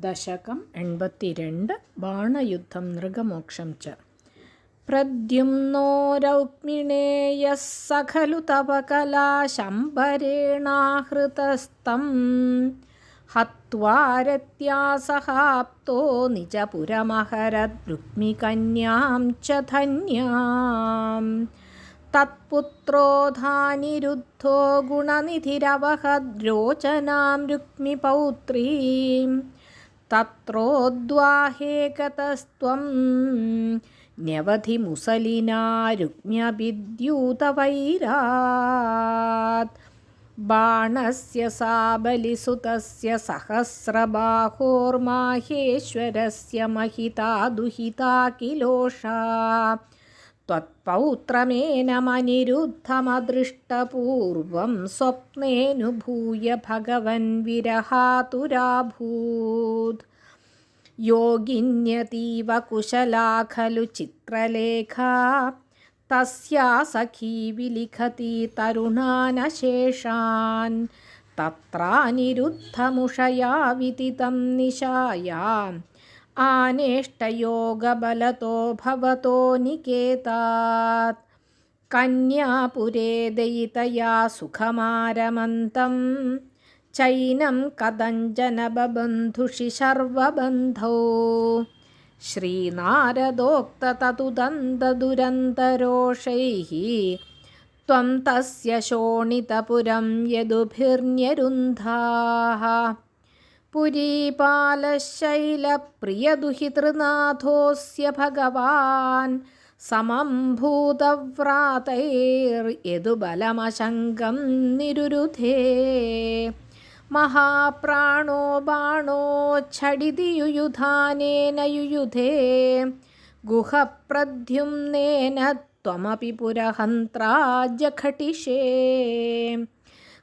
ദശകം എൺപത്തിരണ്ട് ബാണയുദ്ധം നൃഗമോക്ഷം ച. പ്രദ്യുംനോ രൗക്മിണേയഃ സഖലു തപ കലാശംഭരേണാഹൃതസ്തം ഹത്വാരത്യാസഹാപ്തോ നിജപുരമഹരദ്രുക്മികന്യാം ച ധന്യാം. തത്പുത്രോധാനിരുദ്ധോ ഗുണനിധിരവഹദ്രോചനാം രുക്മിപൗത്രീം. തത്രോദ്വാഹേകതസ്ത്വം. നവധി മുസലിനാരുജ്ഞവിദ്യൂതവൈരാത് ബാണസ്യ സാബലിസുതസ്യ സഹസ്രബാഹോർമാഹേശ്വരസ്യ മഹിതാ ദുഹിതാ കിലോഷാ. त्वत्पौत्रमेनमनिरुद्धमदृष्टपूर्वं स्वप्नेनुभूय भगवन् विरहातुराभूत् योगिन्यतीव कुशला खलु चित्रलेखा तस्या सखी विलिखति तरुणानशेषान् तत्रानिरुद्धमुषया विदितं निशायाम् आनेष्टयोगबलतो भवतो निकेतात् कन्यापुरे दयितया सुखमारमन्तं चैनं कदञ्जनबबन्धुषि शर्वबन्धौ श्रीनारदोक्तततुदन्तदुरन्तरोषैः त्वं तस्य शोणितपुरं यदुभिर्न्यरुन्धाः पुरीपालशैलप्रियदुहितृनाथोऽस्य भगवान् समं भूतव्रातैर्यदुबलमशङ्कं निरुरुधे महाप्राणो बाणोच्छडिति युयुधानेन युयुधे गुहप्रद्युम्नेन त्वमपि पुरहन्त्रा जखटिषे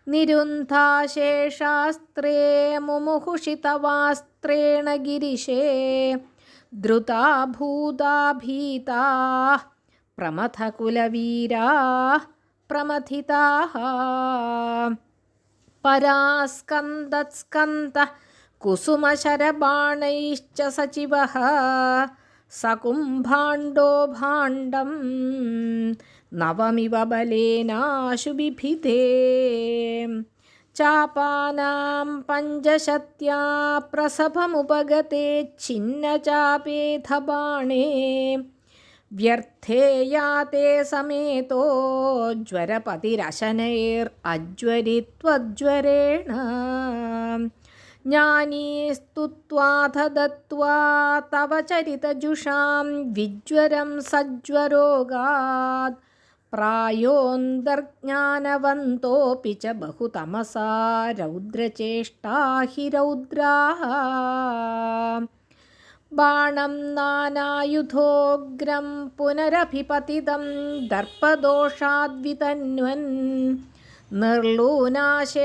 निरुन्धाशेषास्त्रे मुमुहुषितवास्त्रेण गिरिशे धृता भूता भीताः प्रमथकुलवीराः प्रमथिताः परास्कन्दत्स्कन्दः कुसुमशरबाणैश्च सचिवः सकुम्भाण्डो भाण्डं नवमिव बलेनाशु बिभिते चापानां पञ्चशत्या प्रसभमुपगते छिन्नचापेथबाणे व्यर्थे याते समेतो ज्वरपतिरशनैरज्वरित्वज्वरेण ज्ञानीस्तुत्वाथ दत्त्वा तव चरितजुषां विज्वरं सज्वरोगात् प्रायोऽन्तर्ज्ञानवन्तोऽपि च बहुतमसा रौद्रचेष्टा हि रौद्राः बाणं नानायुधोग्रं पुनरभिपतितं दर्पदोषाद्वितन्वन् निर्लूनाशेषदोषं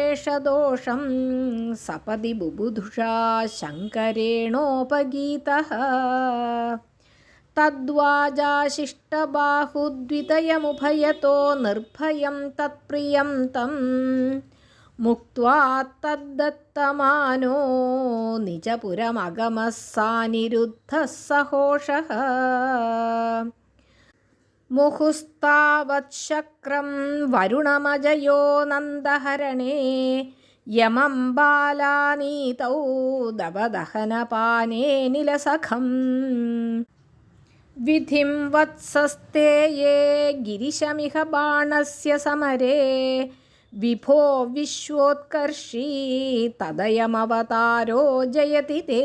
सपदि बुबुधुषा शङ्करेणोपगीतः तद्वाजाशिष्टबाहुद्वितयमुभयतो निर्भयं तत्प्रियं तं मुक्त्वा तद्दत्तमानो निजपुरमगमः सानिरुद्धः सहोषः मुहुस्तावच्छक्रं वरुणमजयो नन्दहरणे यमं बालानीतौ दवदहनपाने निलसखम् विधिं वत्सस्ते ये गिरिशमिह बाणस्य समरे विभो विश्वोत्कर्षी तदयमवतारो जयति ते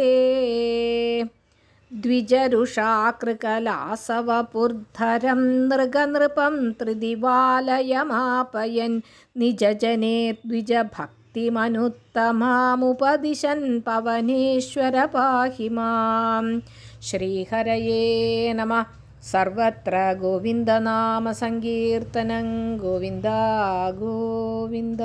द्विजरुषाकृकलासवपुर्धरं नृगनृपं त्रिदिवालयमापयन् निजजने द्विजभक्तिमनुत्तमामुपदिशन् पवनेश्वर पाहि मां ശ്രീഹരയേ നമ. സർവത്ര ഗോവിന്ദനാമസങ്കീർത്തനം ഗോവിന്ദ ഗോവിന്ദ.